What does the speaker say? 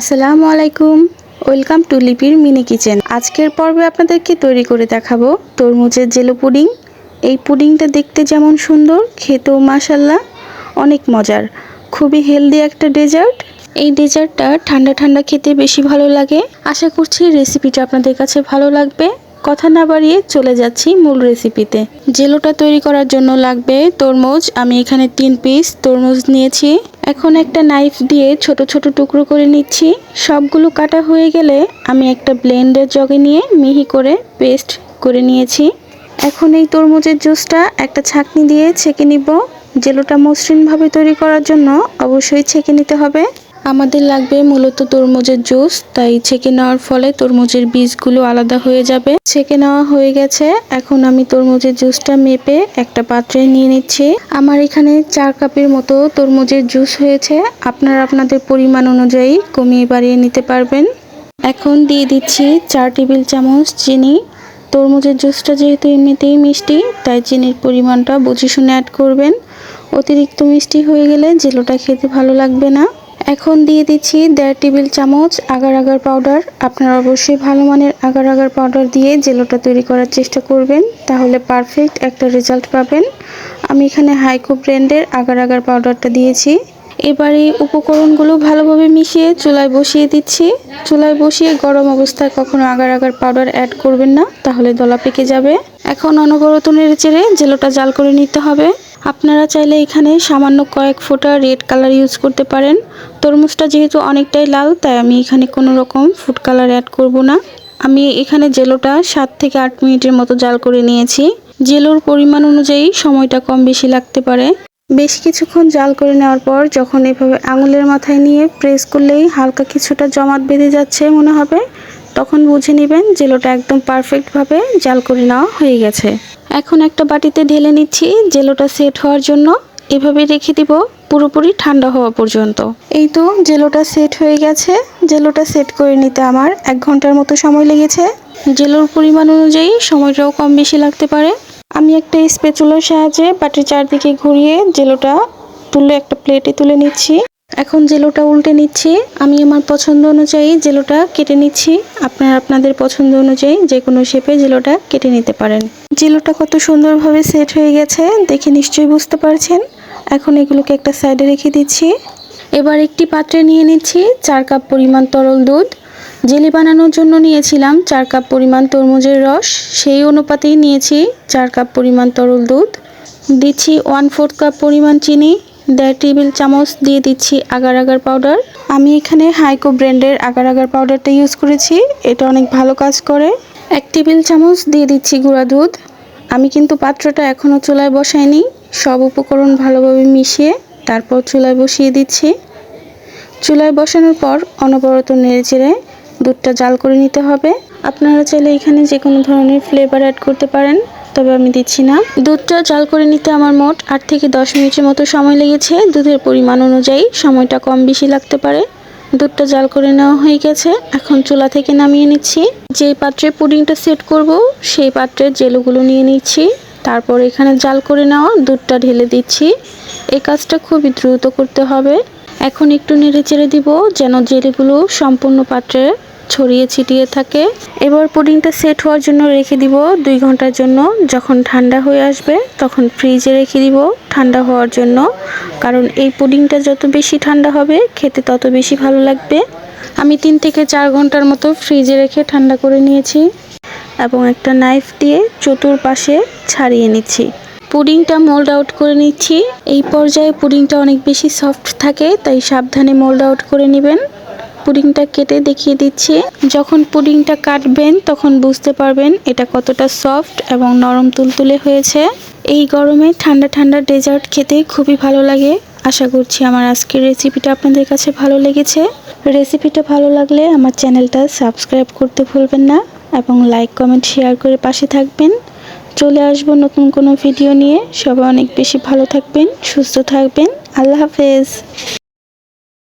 আসসালামু আলাইকুম। Welcome to লিপির মিনি কিচেন। আজকের পর্বে আপনাদেরকে তৈরি করে দেখাবো তরমুজের জেলো পুডিং। এই পুডিংটা দেখতে যেমন সুন্দর, খেতেও মাসাল্লাহ অনেক মজার। খুবই হেলদি একটা ডেজার্ট। এই ডেজার্টটা ঠান্ডা ঠান্ডা খেতে বেশি ভালো লাগে। আশা করছি রেসিপিটা আপনাদের কাছে ভালো লাগবে। কথা না বাড়িয়ে চলে যাচ্ছি মূল রেসিপিতে। জেলোটা তৈরি করার জন্য লাগবে তরমুজ। আমি এখানে তিন পিস তরমুজ নিয়েছি। এখন একটা নাইফ দিয়ে ছোট ছোট টুকরো করে নিচ্ছি। সবগুলো কাটা হয়ে গেলে আমি একটা ব্লেন্ডার জগে নিয়ে মিহি করে পেস্ট করে নিয়েছি। এখন এই তরমুজের জুসটা একটা ছাঁকনি দিয়ে ছেঁকে নিব। জেলোটা মসৃণভাবে তৈরি করার জন্য অবশ্যই ছেঁকে নিতে হবে। আমাদের লাগবে মূলত তরমুজের জুস, তাই ছেঁকে নেওয়ার ফলে তরমুজের বীজগুলো আলাদা হয়ে যাবে। ছেঁকে নেওয়া হয়ে গেছে, এখন আমি তরমুজের জুসটা মেপে একটা পাত্রে নিয়ে নিচ্ছি। আমার এখানে চার কাপের মতো তরমুজের জুস হয়েছে, আপনারা আপনাদের পরিমাণ অনুযায়ী কমিয়ে বাড়িয়ে নিতে পারবেন। এখন দিয়ে দিচ্ছি চার টেবিল চামচ চিনি। তরমুজের জুসটা যেহেতু এমনিতেই মিষ্টি, তাই চিনির পরিমাণটা বুঝে শুনে অ্যাড করবেন। অতিরিক্ত মিষ্টি হয়ে গেলে জেলোটা খেতে ভালো লাগবে না। এখন দিয়ে দিচ্ছি দেড় টেবিল চামচ আগার আগার পাউডার। আপনারা অবশ্যই ভালো মানের আগার আগার পাউডার দিয়ে জেলোটা তৈরি করার চেষ্টা করবেন, তাহলে পারফেক্ট একটা রেজাল্ট পাবেন। আমি এখানে হাইকো ব্র্যান্ডের আগার আগার পাউডারটা দিয়েছি। এবারে উপকরণগুলো ভালোভাবে মিশিয়ে চুলায় বসিয়ে দিচ্ছি। চুলায় বসিয়ে গরম অবস্থায় কখনো আগার আগার পাউডার অ্যাড করবেন না, তাহলে দলা পেকে যাবে। এখন অনবরত নেড়ে চেড়ে জেলোটা জাল করে নিতে হবে। আপনারা চাইলে এখানে সামান্য কয়েক ফোঁটা রেড কালার ইউজ করতে পারেন। তরমুজটা যেহেতু অনেকটাই লাল, তাই আমি এখানে কোনো রকম ফুড কালার অ্যাড করব না। আমি এখানে জেলোটা সাত থেকে আট মিনিটের মতো জাল করে নিয়েছি। জেলোর পরিমাণ অনুযায়ী সময়টা কম বেশি লাগতে পারে। বেশ কিছুক্ষণ জাল করে নেওয়ার পর যখন এভাবে আঙুলের মাথায় নিয়ে প্রেস করলেই হালকা কিছুটা জমাট বেঁধে যাচ্ছে মনে হবে, তখন বুঝে নেবেন জেলোটা একদম পারফেক্টভাবে জাল করে নেওয়া হয়ে গেছে। এখন একটা বাটিতে ঢেলে নিচ্ছি, জেলোটা সেট হওয়ার জন্য। এভাবে রেখে দিব। পুরোপুরি ঠান্ডা হওয়া পর্যন্ত। এই তো জেলোটা সেট হয়ে গেছে। জেলোটা সেট করে নিতে আমার এক ঘণ্টার মতো সময় লেগেছে। জেলোর পরিমাণ অনুযায়ী সময়টাও কম বেশি লাগতে পারে। আমি একটা স্পেচুলার সাহায্যে বাটির চারদিকে ঘুরিয়ে জেলোটা তুলে একটা প্লেটে তুলে নিচ্ছি। এখন জেলোটা উল্টে নিচ্ছি। আমি আমার পছন্দ অনুযায়ী জেলোটা কেটে নিচ্ছি। আপনারা আপনাদের পছন্দ অনুযায়ী যে কোনো শেপে জেলোটা কেটে নিতে পারেন। জেলোটা কত সুন্দরভাবে সেট হয়ে গেছে দেখে নিশ্চয়ই বুঝতে পারছেন। এখন এগুলোকে একটা সাইডে রেখে দিচ্ছি। এবার একটি পাত্রে নিয়ে নিচ্ছি চার কাপ পরিমাণ তরল দুধ। জেলি বানানোর জন্য নিয়েছিলাম চার কাপ পরিমাণ তরমুজের রস। সেই অনুপাতেই নিয়েছি চার কাপ পরিমাণ তরল দুধ। দিচ্ছি ওয়ান ফোর্থ কাপ পরিমাণ চিনি, দেড় টেবিল চামচ দিয়ে দিচ্ছি আগার আগার পাউডার আমি এখানে হাইকো ব্র্যান্ডের আগার আগার পাউডারটা ইউজ করেছি, এটা অনেক ভালো কাজ করে। এক টেবিল চামচ দিয়ে দিচ্ছি গুঁড়া দুধ। আমি কিন্তু পাত্রটা এখনও চুলায় বসাইনি। সব উপকরণ ভালোভাবে মিশিয়ে তারপর চুলায় বসিয়ে দিচ্ছি। চুলায় বসানোর পর অনবরত নেড়ে চেড়ে দুধটা জাল করে নিতে হবে। আপনারা চাইলে এখানে যে কোনো ধরনের ফ্লেভার অ্যাড করতে পারেন, তবে আমি দিচ্ছি না। দুধটা জাল করে নিতে আমার মোট আট থেকে দশ মিনিটের মতো সময় লেগেছে। দুধের পরিমাণ অনুযায়ী সময়টা কম বেশি লাগতে পারে। দুধটা জাল করে নেওয়া হয়ে গেছে। এখন চুলা থেকে নামিয়ে নিচ্ছি। যেই পাত্রে পুডিংটা সেট করব, সেই পাত্রের জেলুগুলো নিয়ে নিচ্ছি। তারপর এখানে জাল করে নেওয়া, দুধটা ঢেলে দিচ্ছি। এই কাজটা খুবই দ্রুত করতে হবে। এখন একটু নেড়ে চেড়ে দিব যেন জেলিগুলো সম্পূর্ণ পাত্রে ছড়িয়ে ছিটিয়ে থাকে। এবার পুডিংটা সেট হওয়ার জন্য রেখে দিব দুই ঘণ্টার জন্য। যখন ঠান্ডা হয়ে আসবে, তখন ফ্রিজে রেখে দিব ঠান্ডা হওয়ার জন্য। কারণ এই পুডিংটা যত বেশি ঠান্ডা হবে, খেতে তত বেশি ভালো লাগবে। আমি তিন থেকে চার ঘণ্টার মতো ফ্রিজে রেখে ঠান্ডা করে নিয়েছি। এবং একটা নাইফ দিয়ে চতুর্পাশে ছাড়িয়ে নিচ্ছি। পুডিংটা মোল্ড আউট করে নিচ্ছি। এই পর্যায়ে পুডিংটা অনেক বেশি সফট থাকে, তাই সাবধানে মোল্ড আউট করে নেবেন। পুডিংটা কেটে দেখিয়ে দিচ্ছি। যখন পুডিংটা কাটবেন, তখন বুঝতে পারবেন এটা কতটা সফট এবং নরম তুলতুলে হয়েছে। এই গরমে ঠান্ডা ঠান্ডা ডেজার্ট খেতে খুবই ভালো লাগে। আশা করছি আমার আজকের রেসিপিটা আপনাদের কাছে ভালো লেগেছে। রেসিপিটা ভালো লাগলে আমার চ্যানেলটা সাবস্ক্রাইব করতে ভুলবেন না। এবং লাইক কমেন্ট শেয়ার করে পাশে থাকবেন। চলে আসব নতুন কোনো ভিডিও নিয়ে। সবাই অনেক বেশি ভালো থাকবেন, সুস্থ থাকবেন। আল্লাহ হাফেজ।